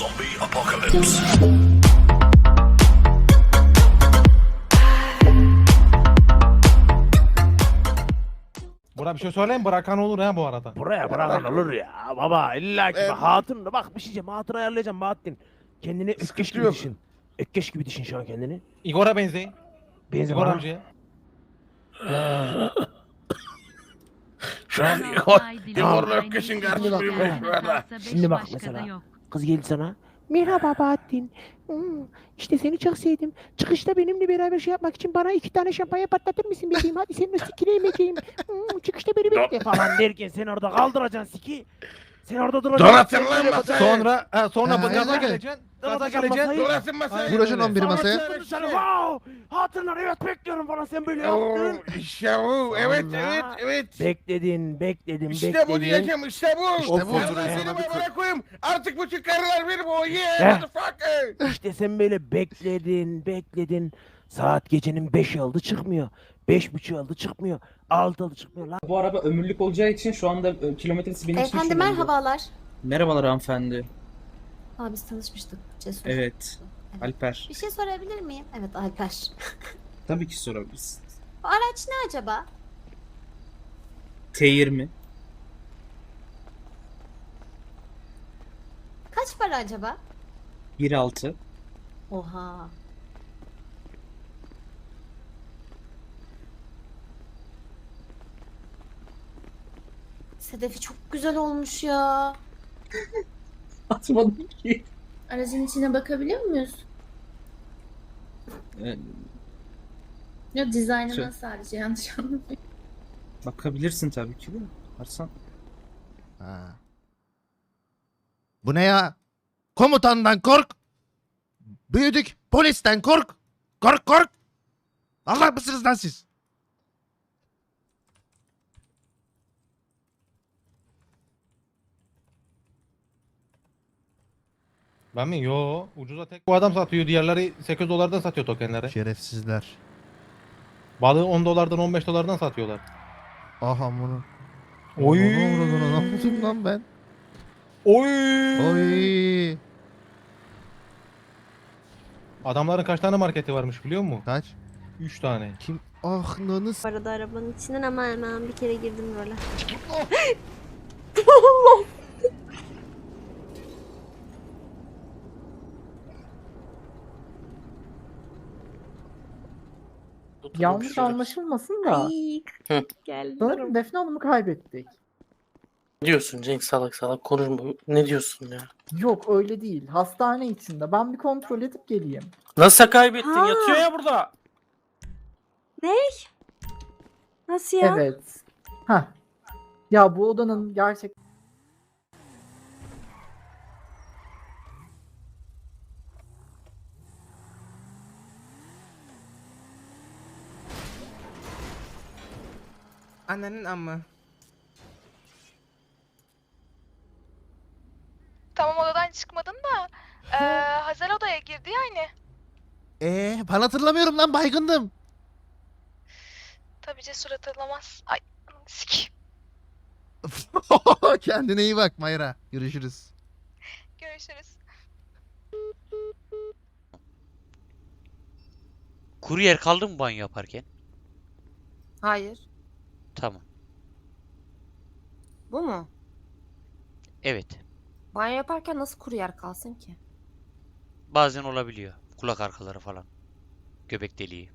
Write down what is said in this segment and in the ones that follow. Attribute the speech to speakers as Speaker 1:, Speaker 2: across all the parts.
Speaker 1: Zombie apocalypse.
Speaker 2: Buna bir şey söyleyeyim bırakan olur ha bu arada.
Speaker 3: Buraya bırakan olur ya baba illa ki
Speaker 4: Evet.
Speaker 3: hatun bak bir şey diyeceğim hatun ayarlayacağım Bahattin. Kendini ökkeş gibi
Speaker 4: yok.
Speaker 3: düşün. Ökkeş gibi düşün şu an kendini.
Speaker 2: Igor'a benzeyin.
Speaker 3: Benzi
Speaker 2: Igor
Speaker 3: bana.
Speaker 2: amcaya.
Speaker 4: Şu an Igor, Igor'la Ökkeş'in karşısındayım şu anda.
Speaker 3: Şimdi bak mesela. Kız geldi sana. Merhaba Bahattin. Hmm, işte seni çok sevdim. Çıkışta benimle beraber şey yapmak için bana iki tane şampanya patlatır mısın bebeğim? Hadi senin o sikini yemeyeceğim. Hmm, çıkışta beni bekle falan derken sen orada kaldıracaksın siki. Sen orada duracaksın.
Speaker 4: Donatın
Speaker 3: sen
Speaker 4: lan masayı.
Speaker 2: Sonra ha, sonra
Speaker 5: Ha,
Speaker 2: bu gaza
Speaker 5: aynen.
Speaker 2: geleceksin. Gaza geleceksin.
Speaker 3: masayı.
Speaker 2: Aynen
Speaker 5: Vuracaksın
Speaker 2: öyle.
Speaker 5: 11
Speaker 3: Sonra
Speaker 5: masaya.
Speaker 3: dışarı, Wow! Hatunlar evet bekliyorum falan sen böyle yaptın.
Speaker 4: Oo, İşte bu. Evet evet evet.
Speaker 3: Bekledin, bekledin,
Speaker 4: İşte
Speaker 3: bekledin.
Speaker 4: bu diyeceğim işte bu.
Speaker 5: İşte bu.
Speaker 4: De seni amına koyayım. Artık bütün karılar benim o yeah
Speaker 3: Heh.
Speaker 4: motherfucker.
Speaker 3: İşte sen böyle bekledin, bekledin. Saat gecenin 5 oldu çıkmıyor. Beş buçuk oldu çıkmıyor. Altı oldu çıkmıyor lan.
Speaker 6: Bu araba ömürlük olacağı için şu anda e, kilometresi benim için
Speaker 7: Efendim
Speaker 6: şöyle oluyor.
Speaker 7: merhabalar.
Speaker 6: Merhabalar hanımefendi.
Speaker 7: Aa biz tanışmıştık. Cesur.
Speaker 6: Evet. Alper.
Speaker 7: Bir şey sorabilir miyim? Evet Alper.
Speaker 6: Tabii ki sorabilirsiniz.
Speaker 7: Bu araç ne acaba?
Speaker 6: T20.
Speaker 7: Kaç para acaba?
Speaker 6: 1.6.
Speaker 7: Oha. Sedefi çok güzel olmuş ya.
Speaker 6: Atmadım ki.
Speaker 8: Aracın içine bakabiliyor muyuz?
Speaker 6: Ee,
Speaker 8: Ya dizaynına
Speaker 6: Şey-
Speaker 8: sadece yanlış anlamayın.
Speaker 6: bakabilirsin tabii ki de. Varsan.
Speaker 5: Ha. Bu ne ya? Komutandan kork. Büyüdük. Polisten kork. Kork kork. Allah mısınız lan siz?
Speaker 2: Ben mi? Yo. Ucuza tek bu adam satıyor. Diğerleri 8 dolardan satıyor tokenleri.
Speaker 5: Şerefsizler.
Speaker 2: Balığı 10 dolardan 15 dolardan satıyorlar.
Speaker 5: Aha bunu.
Speaker 2: Oy.
Speaker 5: Ne vurdun lan? Ne yaptım lan ben?
Speaker 2: Oy.
Speaker 5: Oy.
Speaker 2: Adamların kaç tane marketi varmış biliyor musun?
Speaker 5: Kaç?
Speaker 2: 3 tane.
Speaker 5: Kim? Ah nanız.
Speaker 9: Bu arada arabanın içinden ama hemen bir kere girdim
Speaker 10: Yanlış anlaşılmasın da
Speaker 9: Ay,
Speaker 11: Hı.
Speaker 10: sanırım Defne Hanım'ı kaybettik.
Speaker 11: Ne diyorsun Cenk salak salak konuşma. Ne diyorsun ya?
Speaker 10: Yok öyle değil. Hastane içinde. Ben bir kontrol edip geleyim.
Speaker 11: Nasıl kaybettin?
Speaker 9: Ha.
Speaker 11: Yatıyor ya burada.
Speaker 9: Nasıl ya?
Speaker 10: Evet. Heh. Ya bu odanın gerçek
Speaker 5: Annenin amma.
Speaker 8: Tamam odadan çıkmadın da eee Hazel odaya girdi yani.
Speaker 5: Ee, ben hatırlamıyorum lan baygındım.
Speaker 8: Tabii cesur hatırlamaz. Ay sik.
Speaker 5: Kendine iyi bak Mayra. Görüşürüz.
Speaker 8: Görüşürüz.
Speaker 12: Kuru yer kaldı mı banyo yaparken?
Speaker 8: Hayır.
Speaker 12: Tamam.
Speaker 8: Bu mu?
Speaker 12: Evet.
Speaker 8: Banyo yaparken nasıl kuru yer kalsın ki?
Speaker 12: Bazen olabiliyor. Kulak arkaları falan. Göbek deliği.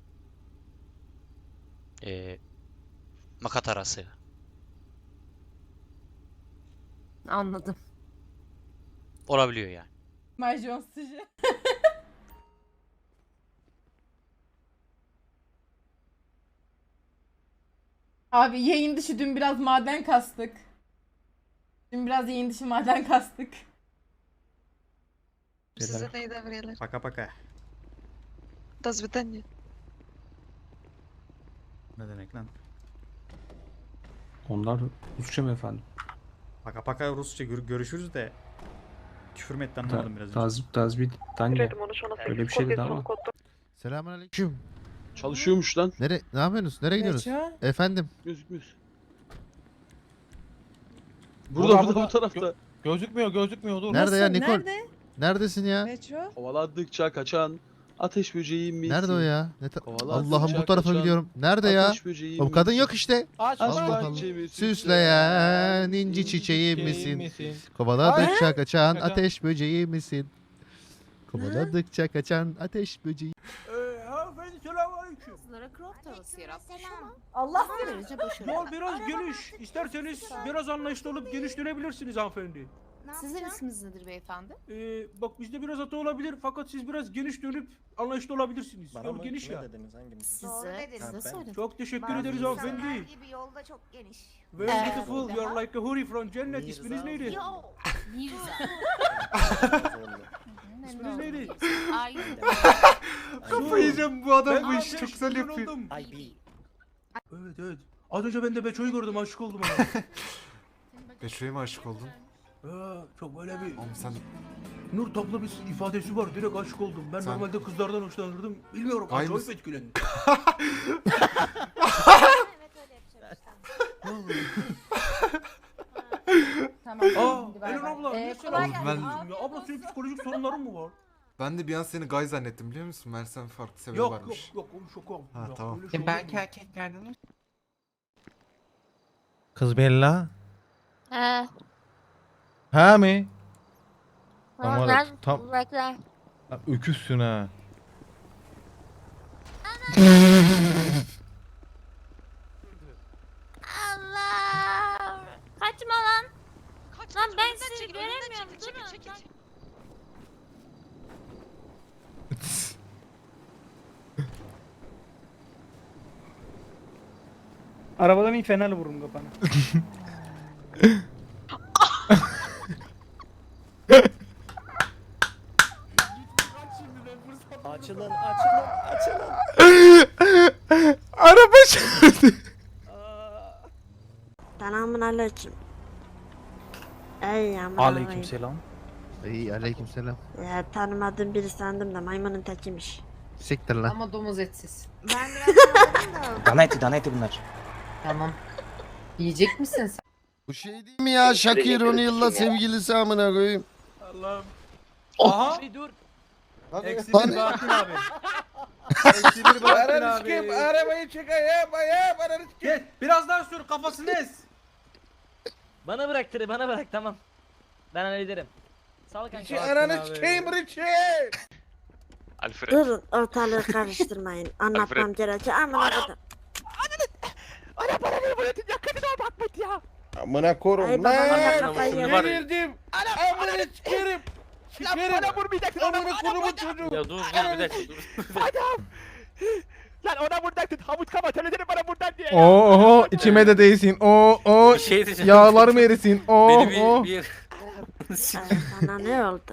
Speaker 12: Ee, makat arası.
Speaker 8: Anladım.
Speaker 12: Olabiliyor yani.
Speaker 8: Marjon sıcı.
Speaker 10: Abi yayın dışı dün biraz maden kastık. Dün biraz yayın dışı maden kastık.
Speaker 8: Size de iyi devreler.
Speaker 2: Paka paka.
Speaker 8: До свидания.
Speaker 2: Ne demek lan?
Speaker 3: Onlar Rusça mı efendim?
Speaker 2: Paka paka Rusça görüşürüz de. Küfür mü etti anlamadım biraz önce.
Speaker 3: Tazbit, tazbit, tanya. Öyle bir şey dedi ama.
Speaker 5: Selamünaleyküm.
Speaker 3: Çalışıyormuş lan.
Speaker 5: Nere ne yapıyorsunuz? Nereye gidiyorsunuz? Efendim.
Speaker 3: Gözükmüyor.
Speaker 2: Burada, burada, bu tarafta. Gözükmüyor gözükmüyor dur.
Speaker 5: Nerede ya Nikol? Neredesin ya?
Speaker 13: Metro.
Speaker 4: Kovaladıkça kaçan ateş böceği misin?
Speaker 5: Nerede o ya? Ne ta-
Speaker 4: Kovaladıkça
Speaker 5: Allah'ım bu tarafa
Speaker 4: kaçan
Speaker 5: gidiyorum. Nerede ya? O kadın yok işte.
Speaker 2: Aç
Speaker 5: Allah. Allah. Süsleyen inci çiçeği misin? Kovaladıkça kaçan
Speaker 2: Kaçan.
Speaker 5: ateş böceği misin? Kovaladıkça kaçan ateş böceği.
Speaker 14: Selamünaleyküm.
Speaker 8: Kızlara crop tavası yaratmış ama.
Speaker 13: Allah
Speaker 8: Derece başarılı.
Speaker 14: Yol biraz geniş. İsterseniz biraz anlayışlı olup geniş dönebilirsiniz hanımefendi.
Speaker 8: Sizin isminiz nedir beyefendi?
Speaker 14: Ee, bak bizde biraz hata olabilir fakat siz biraz geniş dönüp anlayışlı olabilirsiniz. Yol geniş ya.
Speaker 8: Size. Size söyledim.
Speaker 14: Çok teşekkür ederiz hanımefendi.
Speaker 8: gibi yolda çok geniş.
Speaker 14: Very beautiful. You are like a huri from cennet. İsminiz neydi?
Speaker 8: Mirza.
Speaker 14: İsminiz neydi?
Speaker 8: Ay.
Speaker 15: Yiyeceğim bu adam
Speaker 14: Ben çok güzel yapıyor. Evet evet. Az önce ben de Beço'yu gördüm aşık oldum ona.
Speaker 4: Beşo'ya mı aşık oldun?
Speaker 14: Ha, çok böyle bir
Speaker 4: Oğlum sen
Speaker 14: nur toplu bir ifadesi var. Direkt aşık oldum. Ben
Speaker 4: Sen-
Speaker 14: normalde kızlardan hoşlanırdım. Bilmiyorum.
Speaker 4: Ay
Speaker 14: Acayip etkilendim.
Speaker 13: Tamam.
Speaker 14: Aa, Elin abla.
Speaker 13: Ee,
Speaker 14: niye
Speaker 13: kolay
Speaker 4: Oğlum
Speaker 13: gelsin.
Speaker 4: ben-
Speaker 13: Abi,
Speaker 14: Ya abla senin psikolojik sorunların mı var?
Speaker 4: Ben de bir an seni gay zannettim biliyor musun? Mersem farklı sebebi
Speaker 14: Yok yok
Speaker 4: varmış.
Speaker 14: yok onu şokum.
Speaker 4: Ha,
Speaker 14: Yok,
Speaker 4: tamam.
Speaker 14: öyle şey olur mu?
Speaker 2: Kız Bella.
Speaker 9: He.
Speaker 2: Ha mi?
Speaker 9: Tamam,
Speaker 2: Tamam,
Speaker 9: ben
Speaker 2: tam-
Speaker 9: bekle.
Speaker 2: Lan Öküzsün ha.
Speaker 9: Allah! Kaçma lan.
Speaker 16: Kaç,
Speaker 9: Lan
Speaker 16: kaç,
Speaker 9: ben
Speaker 16: önümden
Speaker 9: sizi
Speaker 16: çekil,
Speaker 9: göremiyorum,
Speaker 16: Çekil, çekil,
Speaker 9: durun,
Speaker 16: çekil,
Speaker 9: lan.
Speaker 16: çekil.
Speaker 15: Arabadan in fenerle vurun kafana.
Speaker 17: Açılın açılın açılın.
Speaker 2: Araba çarptı.
Speaker 9: Selamun aleyküm. Ey yağmur
Speaker 15: Aleykümselam.
Speaker 5: İyi aleykümselam.
Speaker 9: Ya tanımadığım biri sandım da maymunun tekiymiş.
Speaker 5: Siktir lan.
Speaker 13: Ama domuz etsiz.
Speaker 8: Ben biraz anladım da.
Speaker 15: Dana eti dana eti bunlar.
Speaker 13: Tamam. Yiyecek misin sen?
Speaker 5: Bu şey değil mi ya Şakir O'Neal'la sevgilisi amına koyayım.
Speaker 14: Allah'ım.
Speaker 18: Oh.
Speaker 14: Aha.
Speaker 17: Bir dur.
Speaker 14: Eksi bir Bahattin abi. Eksi bir Bahattin abi.
Speaker 4: arabayı çek ayağım aranı
Speaker 14: Gel biraz daha sür kafasını ez.
Speaker 17: Bana bırak tırı bana bırak tamam. Ben hallederim. Sağ ol kanka.
Speaker 18: Alfred.
Speaker 9: Durun ortalığı karıştırmayın. Anlatmam gerekiyor ama ne kadar.
Speaker 17: Ana bana ver bunu yakın ol Mahmut ya.
Speaker 4: Amına korum
Speaker 9: Ay babama kafayı
Speaker 18: Ne
Speaker 9: yedim.
Speaker 18: var?
Speaker 4: Delirdim. Amına sikerim.
Speaker 17: Lan bana vurmayacaksın. Ona,
Speaker 4: Amına
Speaker 17: ona
Speaker 4: korumun
Speaker 17: vuracaksın.
Speaker 4: çocuğu.
Speaker 18: Ya dur dur bir dakika dur.
Speaker 17: Adam. Lan ona vuracaksın. Havut kama söylesene bana buradan diye. ya.
Speaker 2: Oho içime de değsin. O o
Speaker 18: Bir şey diyeceğim.
Speaker 2: yağlarım erisin. O
Speaker 18: Beni bir,
Speaker 2: o.
Speaker 18: bir
Speaker 9: Ay, sana ne oldu?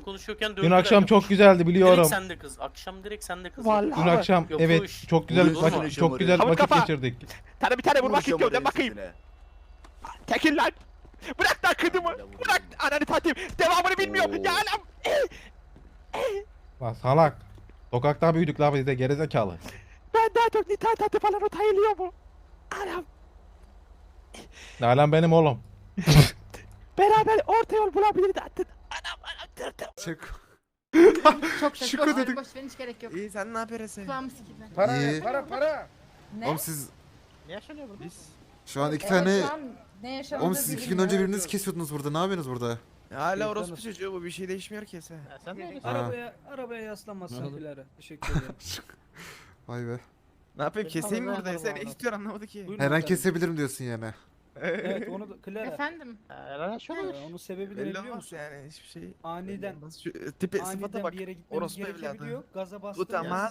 Speaker 18: Konuşuyorken
Speaker 2: Dün akşam çok güzeldi
Speaker 18: Direkt
Speaker 2: biliyorum.
Speaker 18: sende kız. Akşam direkt sende kız.
Speaker 17: Vallahi.
Speaker 2: Dün akşam
Speaker 18: Yapıyor
Speaker 2: evet
Speaker 18: iş.
Speaker 2: çok güzel
Speaker 18: mu?
Speaker 2: vakit, çok güzel
Speaker 17: Havut
Speaker 2: vakit
Speaker 17: kafa.
Speaker 2: geçirdik.
Speaker 17: Sana bir tane vurmak istiyorum de bakayım. Çekil lan. Bırak lan kızımı. Bırak ananı satayım. Devamını bilmiyorum. Ya anam.
Speaker 2: Lan salak. Sokakta büyüdük la biz de gerizekalı.
Speaker 17: Ben daha çok nita tatı falan o tayılıyor mu? Anam.
Speaker 2: Nalan benim oğlum.
Speaker 17: Beraber orta yol bulabiliriz artık. Anam anam dır dır.
Speaker 4: Çek.
Speaker 13: Çok Boş ver,
Speaker 4: dedik.
Speaker 13: boş ver hiç gerek yok.
Speaker 17: İyi sen ne yapıyorsun?
Speaker 13: Kulağımı sikeyim.
Speaker 4: Para para para.
Speaker 13: Ne?
Speaker 4: Oğlum siz
Speaker 17: Ne yaşanıyor burada?
Speaker 4: şu an iki
Speaker 13: Evet,
Speaker 4: tane
Speaker 13: şu an ne yaşandığını
Speaker 4: Oğlum siz iki gün önce birbirinizi kesiyordunuz burada. Ne yapıyorsunuz burada?
Speaker 17: Hala orospu çocuğu bu bir şey değişmiyor ki sen. Sen ne
Speaker 4: Ha.
Speaker 14: Arabaya arabaya yaslanmazsın Dilara. Teşekkür ederim.
Speaker 4: Vay be.
Speaker 17: Ne yapayım keseyim mi
Speaker 14: Allah
Speaker 17: burada? Sen ne istiyorsun anlamadı ki.
Speaker 14: Buyurun
Speaker 4: Her an
Speaker 14: hanımefendi.
Speaker 4: kesebilirim diyorsun yani.
Speaker 14: Evet onu da Clara.
Speaker 13: Efendim.
Speaker 17: Şu
Speaker 14: Ee, onun sebebi de ne
Speaker 17: Belli
Speaker 14: biliyor
Speaker 17: olmaz
Speaker 14: musun?
Speaker 17: yani hiçbir şey.
Speaker 14: Aniden
Speaker 17: Nasıl şu tipe sıfata
Speaker 14: aniden
Speaker 17: bak.
Speaker 14: bir yere gitmemiz
Speaker 17: Orospu
Speaker 14: gerekebiliyor.
Speaker 17: evladı.
Speaker 14: Gaza bastı.
Speaker 17: Utanma.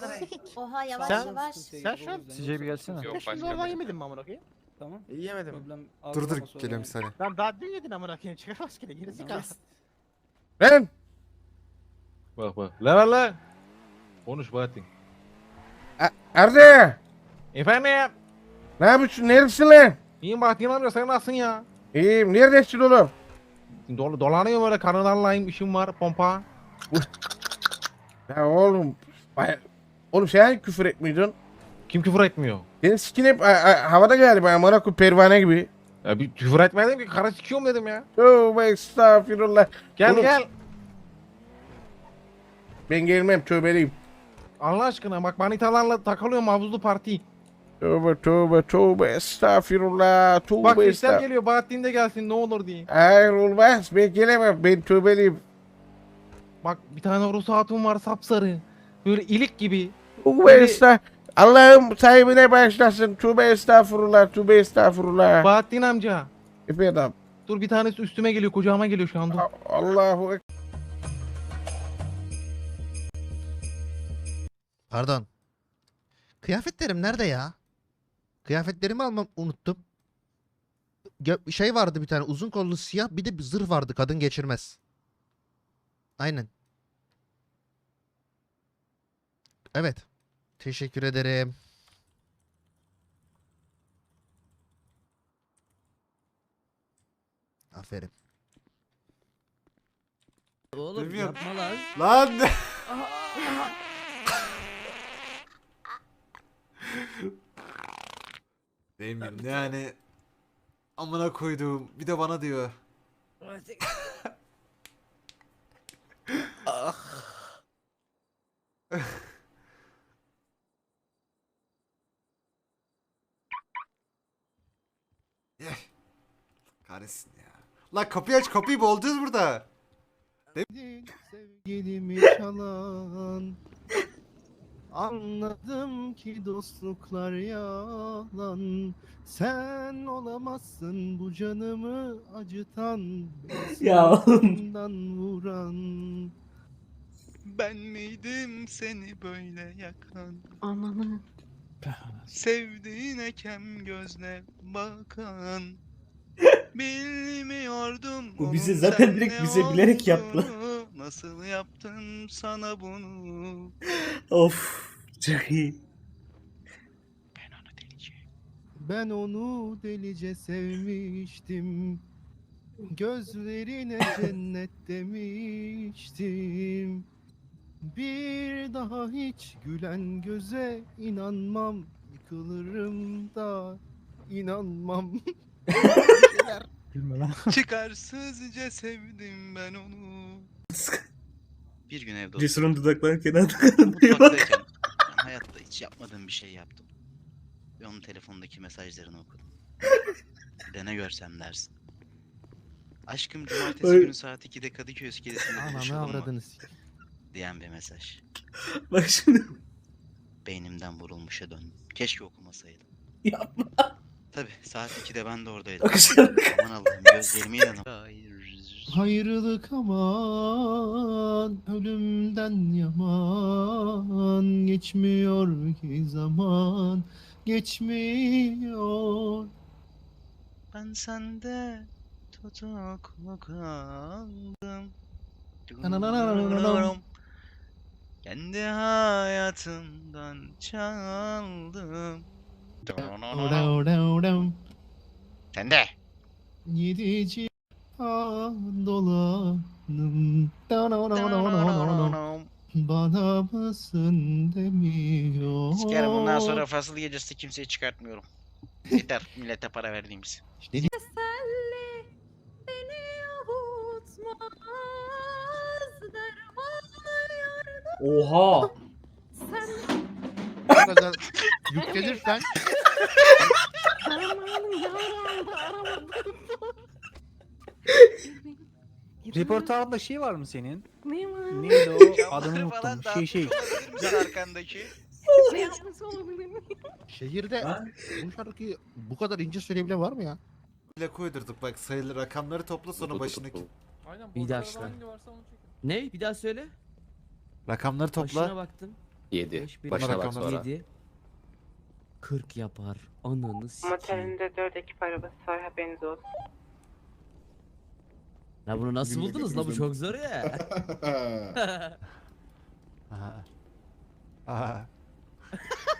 Speaker 8: Oha yavaş
Speaker 17: Sen-
Speaker 8: yavaş.
Speaker 17: Sen şu an
Speaker 14: CJ bir gelsene.
Speaker 18: Yok
Speaker 17: Şimdi
Speaker 18: başka bir.
Speaker 17: yemedin mi amına koyayım?
Speaker 14: Tamam.
Speaker 17: Yemedim.
Speaker 14: Problem
Speaker 4: Dur dur geliyorum bir
Speaker 14: yani.
Speaker 4: saniye.
Speaker 17: Lan daha dün yedin amına koyayım. Çıkamaz ki de gerisi kaldı.
Speaker 4: Ben.
Speaker 2: Bak bak. La la la. Konuş Bahattin.
Speaker 4: Arda.
Speaker 2: Efendim.
Speaker 4: Ne yapıyorsun? Neredesin lan?
Speaker 2: İyiyim Bahattin amca sen nasılsın ya?
Speaker 4: İyiyim. Neredesin oğlum?
Speaker 2: Dol dolanıyorum böyle karılarlayım işim var pompa.
Speaker 4: Ya oğlum. Oğlum sen küfür etmiyordun.
Speaker 2: Kim küfür etmiyor?
Speaker 4: Senin skin hep havada galiba. Amına koyayım pervane gibi.
Speaker 2: Ya bir küfür etmedim ki karı sikiyorum dedim ya.
Speaker 4: Tövbe estağfirullah.
Speaker 2: Gel
Speaker 4: Oğlum-
Speaker 2: gel.
Speaker 4: Ben gelmem tövbeliyim.
Speaker 2: Allah aşkına bak manitalarla takılıyorum havuzlu parti.
Speaker 4: Tövbe tövbe tövbe estağfirullah tövbe
Speaker 2: Bak
Speaker 4: estağfirullah.
Speaker 2: geliyor Bahattin de gelsin ne olur diye.
Speaker 4: Hayır olmaz ben gelemem ben tövbeliyim.
Speaker 2: Bak bir tane Rus hatun var sapsarı. Böyle ilik gibi.
Speaker 4: Tövbe estağ. Allah'ım sahibine bağışlasın. Tövbe estağfurullah tövbe estağfurullah.
Speaker 2: Bahattin amca.
Speaker 4: Efendim.
Speaker 2: Dur bir tanesi üstüme geliyor kucağıma geliyor şu anda.
Speaker 4: A- Allahu
Speaker 10: Pardon. Kıyafetlerim nerede ya? Kıyafetlerimi almam unuttum. Gö- şey vardı bir tane uzun kollu siyah bir de bir zırh vardı kadın geçirmez. Aynen. Evet. Teşekkür ederim. Aferin.
Speaker 19: Oğlum yapma lan. Lan ne? Demiyorum yani amına koyduğum bir de bana diyor. Eh, Kahretsin ya. Lan kapıyı aç kapıyı boğulacağız burada.
Speaker 10: Sevgilimi çalan Anladım ki dostluklar yalan Sen olamazsın bu canımı acıtan
Speaker 19: Ya
Speaker 10: Sırtından vuran
Speaker 20: Ben miydim seni böyle yakan?
Speaker 17: Ananı.
Speaker 20: Sevdiğine kem gözle bakan Bilmiyordum
Speaker 19: Bu bize zaten direkt bize bilerek yaptı.
Speaker 20: Nasıl yaptın sana bunu?
Speaker 19: Of çok iyi.
Speaker 20: Ben onu deleceğim
Speaker 10: Ben onu delice sevmiştim. Gözlerine cennet demiştim. Bir daha hiç gülen göze inanmam. Yıkılırım da inanmam
Speaker 20: Çıkarsızca sevdim ben onu Bir gün evde
Speaker 19: Cesur'un dudakları kenarda
Speaker 20: Mutfaktayken ben hayatta hiç yapmadığım bir şey yaptım. Ve onun telefondaki mesajlarını okudum. Bir de ne görsem dersin. Aşkım cumartesi
Speaker 19: Ay.
Speaker 20: günü saat 2'de Kadıköy iskelesinde
Speaker 10: Ananı
Speaker 20: buluşalım mı?
Speaker 10: avradını s-
Speaker 20: Diyen bir mesaj.
Speaker 19: Bak şimdi.
Speaker 20: Beynimden vurulmuşa döndüm. Keşke okumasaydım.
Speaker 19: Yapma.
Speaker 20: Tabi saat 2'de ben de oradaydım. Aman Allah'ım gözlerime inanam. Hayır.
Speaker 10: Hayrılık aman ölümden yaman geçmiyor ki zaman geçmiyor.
Speaker 20: Ben sende tutuklu kaldım. Kendi hayatımdan çaldım. Sen de.
Speaker 10: Yedi cihan dolanım bana mısın demiyor.
Speaker 20: Sikerim bundan sonra fasıl gecesi kimseyi çıkartmıyorum. Yeter millete para verdiğimiz.
Speaker 5: Teselli beni avutmaz
Speaker 19: Oha.
Speaker 10: Kadar
Speaker 17: aramadım.
Speaker 19: Repertuarda şey var mı senin?
Speaker 17: Ne var?
Speaker 19: Neydi o? Adını unuttum. Şey şey.
Speaker 20: Arkandaki?
Speaker 17: Ne yapmış olabilir
Speaker 10: şehirde
Speaker 19: Ha?
Speaker 10: bu şarkıyı bu kadar ince söyleyebilen var mı ya?
Speaker 19: Bile koydurduk bak sayılı rakamları topla sonra başındaki.
Speaker 21: Bir daha işte. Ne? Bir daha söyle.
Speaker 19: Rakamları
Speaker 21: Başına
Speaker 19: topla.
Speaker 21: baktım.
Speaker 19: 7.
Speaker 21: Beş,
Speaker 19: Başına bak
Speaker 21: rakamlar
Speaker 19: sonra.
Speaker 21: yedi. 40 yapar. Ananı sikeyim.
Speaker 17: 4 ekip arabası var haberiniz olsun.
Speaker 21: Ya bunu nasıl buldunuz la bu çok zor ya.
Speaker 10: Aha. Aha.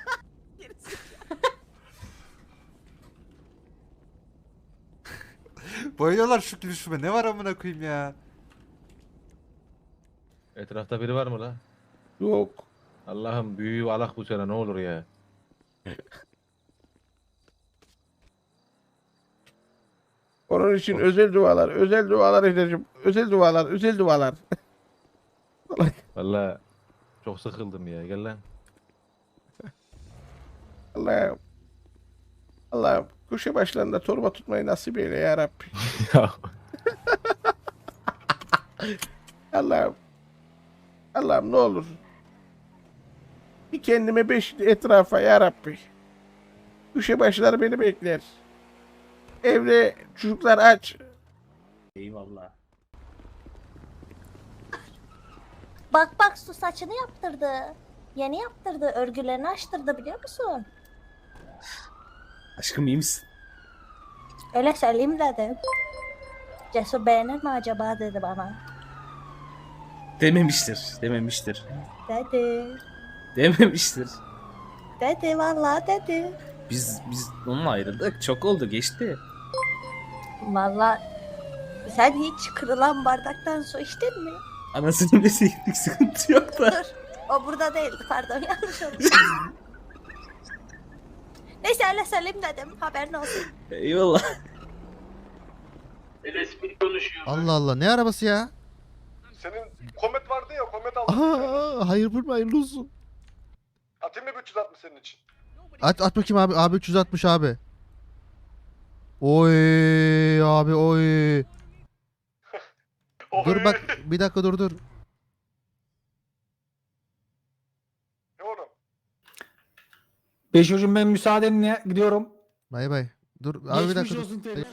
Speaker 19: Boyuyorlar şu gülüşüme. Ne var amına koyayım ya?
Speaker 2: Etrafta biri var mı la?
Speaker 4: Yok.
Speaker 2: Allah'ım büyüğü alak bu sene ne olur ya.
Speaker 4: Onun için özel dualar, özel dualar edeceğim. Özel dualar, özel dualar.
Speaker 2: Valla Çok sıkıldım ya gel lan.
Speaker 4: Allah'ım. Allah'ım köşe başlarında torba tutmayı nasip eyle ya Rabbi. Allah'ım. Allah'ım ne olur. Bir kendime beş etrafa ya Rabbi. Köşe başları beni bekler. Evde çocuklar aç.
Speaker 6: Eyvallah.
Speaker 22: Bak bak su saçını yaptırdı. Yeni yaptırdı. Örgülerini açtırdı biliyor musun?
Speaker 6: Aşkım iyi misin?
Speaker 22: Öyle söyleyeyim dedim. Cesur beğenir mi acaba dedi bana.
Speaker 6: Dememiştir. Dememiştir.
Speaker 22: Dedi.
Speaker 6: Dememiştir.
Speaker 22: Dedi vallahi dedi.
Speaker 6: Biz biz onunla ayrıldık. Çok oldu geçti.
Speaker 22: Vallahi sen hiç kırılan bardaktan su içtin mi?
Speaker 6: Anasının deseydik sıkıntı yok da.
Speaker 22: Dur. O burada değildi pardon yanlış oldu. Neyse öyle söyleyeyim dedim haberin olsun.
Speaker 6: Eyvallah.
Speaker 5: Allah Allah ne arabası ya?
Speaker 19: Senin komet vardı ya komet
Speaker 5: Aha hayır vurma hayırlı olsun.
Speaker 19: Atayım mı 360 senin için?
Speaker 5: At, at bakayım abi. Abi 360 abi. Oy abi oy. Dur bak bir dakika dur dur.
Speaker 19: Ne oğlum?
Speaker 2: Beşocuğum ben müsaadenle gidiyorum.
Speaker 5: Bay bay. Dur abi bir dakika. dur.